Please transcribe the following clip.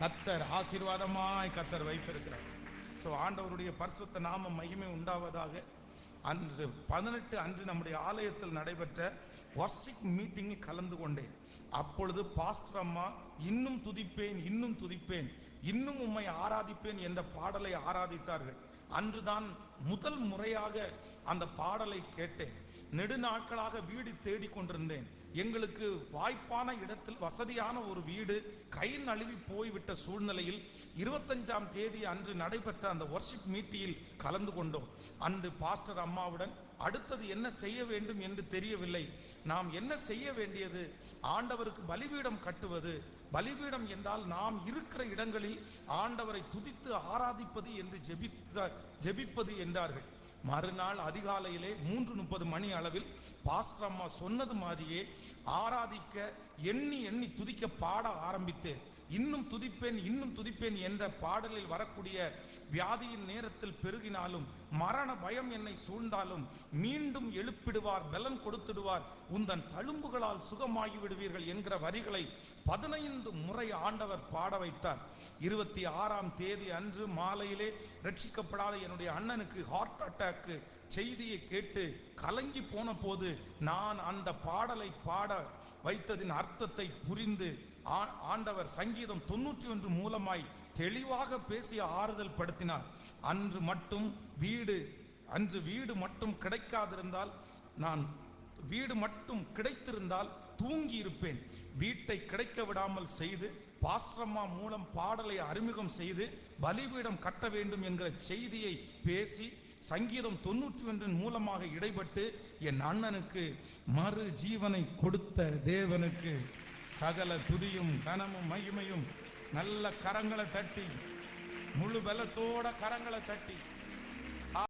கத்தர் ஆசீர்வாதமாய் கத்தர் வைத்திருக்கிறார். ஸோ ஆண்டவருடைய பரிசுத்த நாம மகிமை உண்டாவதாக அன்று பதினெட்டு அன்று நம்முடைய ஆலயத்தில் நடைபெற்ற வர்ஷிக் மீட்டிங்கில் கலந்து கொண்டேன். அப்பொழுது பாஸ்டர் அம்மா இன்னும் துதிப்பேன் இன்னும் துதிப்பேன் இன்னும் உம்மை ஆராதிப்பேன் என்ற பாடலை ஆராதித்தார்கள். அன்றுதான் முதல் முறையாக அந்த பாடலை கேட்டேன். நெடுநாட்களாக வீடு தேடிக் கொண்டிருந்தேன் எங்களுக்கு வாய்ப்பான இடத்தில் வசதியான ஒரு வீடு கை நழுவி போய்விட்ட சூழ்நிலையில் இருபத்தஞ்சாம் தேதி அன்று நடைபெற்ற அந்த ஒர்ஷிப் மீட்டியில் கலந்து கொண்டோம். அன்று பாஸ்டர் அம்மாவுடன் அடுத்தது என்ன செய்ய வேண்டும் என்று தெரியவில்லை. நாம் என்ன செய்ய வேண்டியது? ஆண்டவருக்கு பலிபீடம் கட்டுவது. பலிபீடம் என்றால் நாம் இருக்கிற இடங்களில் ஆண்டவரை துதித்து ஆராதிப்பது என்று ஜெபித்த ஜெபிப்பது என்றார்கள். மறுநாள் அதிகாலையிலே மூன்று முப்பது மணி அளவில் பாஸ்டர் அம்மா சொன்னது மாதிரியே ஆராதிக்க எண்ணி எண்ணி துதிக்க பாட ஆரம்பித்தேன். இன்னும் துதிப்பேன் இன்னும் துதிப்பேன் என்ற பாடலில் வரக்கூடிய வியாதியின் நேரத்தில் பெருகினாலும் மரண பயம் என்னை சூழ்ந்தாலும் மீண்டும் எழுப்பிடுவார் பலன் கொடுத்துடுவார் உந்தன் தழும்புகளால் சுகமாகி விடுவீர்கள் என்கிற வரிகளை பதினைந்து முறை ஆண்டவர் பாட வைத்தார். இருபத்தி ஆறாம் தேதி அன்று மாலையிலே ரட்சிக்கப்படாத என்னுடைய அண்ணனுக்கு ஹார்ட் அட்டாக்கு செய்தியை கேட்டு கலங்கி போன போது நான் அந்த பாடலை பாட வைத்ததின் அர்த்தத்தை புரிந்து ஆ- ஆண்டவர் சங்கீதம் தொண்ணூற்றி ஒன்று மூலமாய் தெளிவாக பேசி ஆறுதல் படுத்தினார். அன்று மட்டும் வீடு அன்று வீடு மட்டும் கிடைக்காதிருந்தால் நான் வீடு மட்டும் கிடைத்திருந்தால் தூங்கி இருப்பேன் வீட்டை கிடைக்க விடாமல் செய்து பாஸ்ட்ரம்மா மூலம் பாடலை அறிமுகம் செய்து பலிபீடம் கட்ட வேண்டும் என்கிற செய்தியை பேசி சங்கீதம் தொண்ணூற்றி ஒன்றின் மூலமாக இடைப்பட்டு என் அண்ணனுக்கு மறு ஜீவனை கொடுத்த தேவனுக்கு சகல துதியும் கனமும் மகிமையும் நல்ல கரங்களை தட்டி முழு பலத்தோட கரங்களை தட்டி